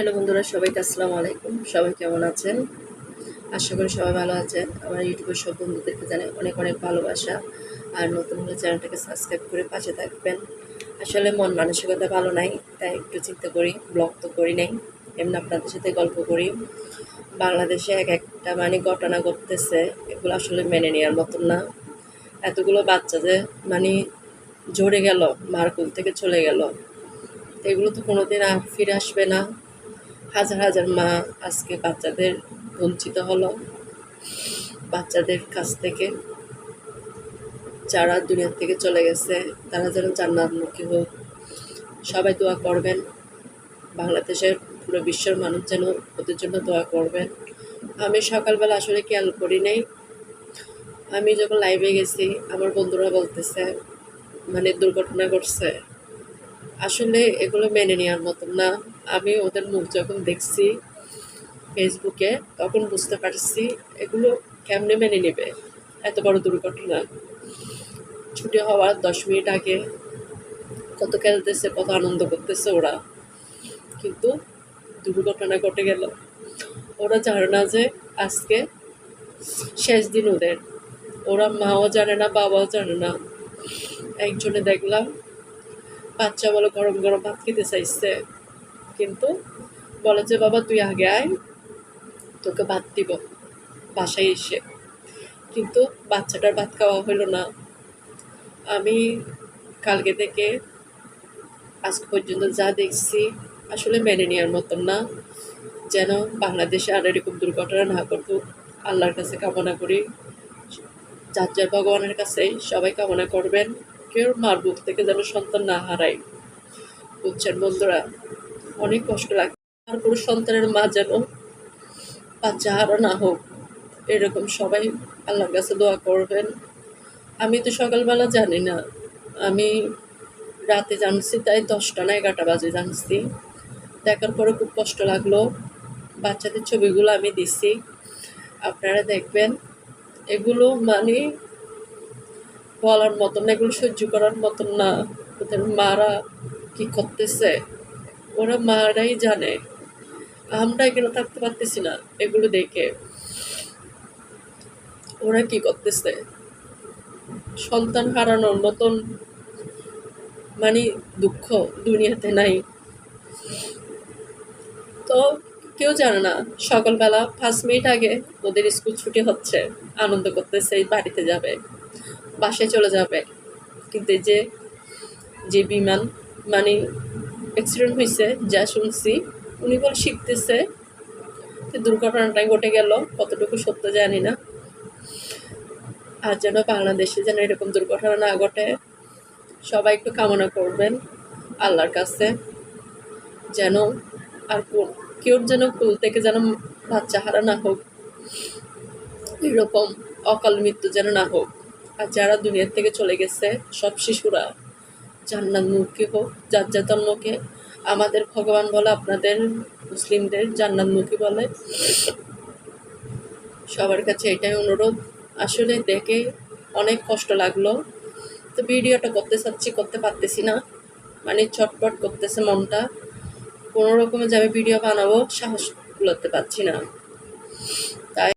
Hello বন্ধুরা, সবাইকে আসসালামু আলাইকুম। সবাই কেমন আছেন? আশা করি সবাই ভালো আছেন। আমার ইউটিউবের সব বন্ধুদেরকে জানাই অনেক অনেক ভালোবাসা। আর নতুন হলে চ্যানেলটাকে সাবস্ক্রাইব করে পাশে থাকবেন। আসলে মন মানসিকতা ভালো নাই, তাই একটু চিন্তা করি ব্লগ তো করি নাই। এমনি আপনাদের সাথে গল্প করি। বাংলাদেশে এক একটা মানে ঘটনা ঘটতেছে, এগুলো আসলে মেনে নেওয়ার মতন না। এতগুলো বাচ্চা যে মানে জড়ে গেল, মারকুল থেকে চলে গেল। এগুলো তো কোনোদিন আর ফিরে আসবে না। হাজার হাজার মা আজকে বাচ্চাদের বঞ্চিত হলো। বাচ্চাদের কাছ থেকে যারা দুনিয়ার থেকে চলে গেছে, তারা যেন জান্নাতমুখী হোক। সবাই দোয়া করবেন। বাংলাদেশের পুরো বিশ্বের মানুষ যেন ওদের জন্য দোয়া করবেন। আমি সকালবেলা আসলে খেয়াল করি নাই। আমি যখন লাইভে গেছি, আমার বন্ধুরা বলতেছে মানে দুর্ঘটনা ঘটছে। আসলে এগুলো মেনে নেওয়ার মতন না। আমি ওদের মুখ যখন দেখছি ফেসবুকে তখন বুঝতে পারছি এগুলো কেমনে মেনে নেবে? এত বড় দুর্ঘটনা। ছুটি হওয়ার দশ মিনিট আগে কত খেলতেছে, কত আনন্দ করতেছে ওরা। কিন্তু দুর্ঘটনা ঘটে গেল। ওরা জানে না যে আজকে শেষ দিন ওদের। ওরা মাও জানে না, বাবাও জানে না। একজনে দেখলাম বাচ্চা বলে গরম গরম ভাত খেতে চাইছে। কিন্তু বলে যে, বাবা, তুই আগে আয়, তোকে ভাত দিব বাসায় এসে। কিন্তু বাচ্চাটার ভাত খাওয়া হলো না। আমি কালকে থেকে আজ পর্যন্ত যা দেখছি আসলে মেনে নেওয়ার মতন না। যেন বাংলাদেশে আর এরকম দুর্ঘটনা না ঘটুক। আল্লাহর কাছে কামনা করি। যার যার ভগবানের কাছে সবাই কামনা করবেন। কেউ মার বুক থেকে যেন সন্তান না হারায়। বুঝছেন বন্ধুরা? অনেক কষ্ট লাগে। তারপর সন্তানের মা যেন বাচ্চা হারা না হোক, এরকম সবাই আল্লাহর কাছে দোয়া করবেন। আমি তো সকালবেলা জানি না, আমি রাতে জানছি তাই দশটা না এগারোটা বাজে জানছি। দেখার পরে খুব কষ্ট লাগল। বাচ্চাদের ছবিগুলো আমি দিছি। আপনারা দেখবেন, এগুলো মানে বলার মতন না, এগুলো সহ্য করার মতন না। ওদের মারা কি করতেছে? ওরা মারাই জানে। আমরা এখানে থাকতে পারতেছি না এগুলো দেখে। ওরা কি করতেছে? সন্তান হারানোর মতন মানে দুঃখ দুনিয়াতে নাই। তো কেউ জানে না, সকালবেলা পাঁচ মিনিট আগে ওদের স্কুল ছুটি হচ্ছে, আনন্দ করতেছে বাড়িতে যাবে, বাসায় চলে যাবে। কিন্তু যে যে বিমান মানে অ্যাক্সিডেন্ট হয়েছে যা শুনছি। উনি বল শিখতেছে দুর্ঘটনাটাই ঘটে গেল, কতটুকু সত্য জানি না। আর যেন বাংলাদেশে যেন এরকম দুর্ঘটনা না ঘটে, সবাই একটু কামনা করবেন আল্লাহর কাছে। যেন আর কেউর যেন কুল থেকে যেন বাচ্চা হারা না হোক, এরকম অকাল মৃত্যু যেন না হোক। আর যারা দুনিয়ার থেকে চলে গেছে, সব শিশুরা জান্নাত মুখী হোক মুখে আমাদের ভগবান বলে, আপনাদের মুসলিমদের জান্নাত মুখী বলে। সবার কাছে এটাই অনুরোধ। আসলে দেখে অনেক কষ্ট লাগল। তো ভিডিওটা করতে চাচ্ছি, করতে পারতেছি না। মানে ছটপট করতেছে মনটা। কোনো রকমে যাবে ভিডিও বানাবো, সাহস কুলাতে পারছি না।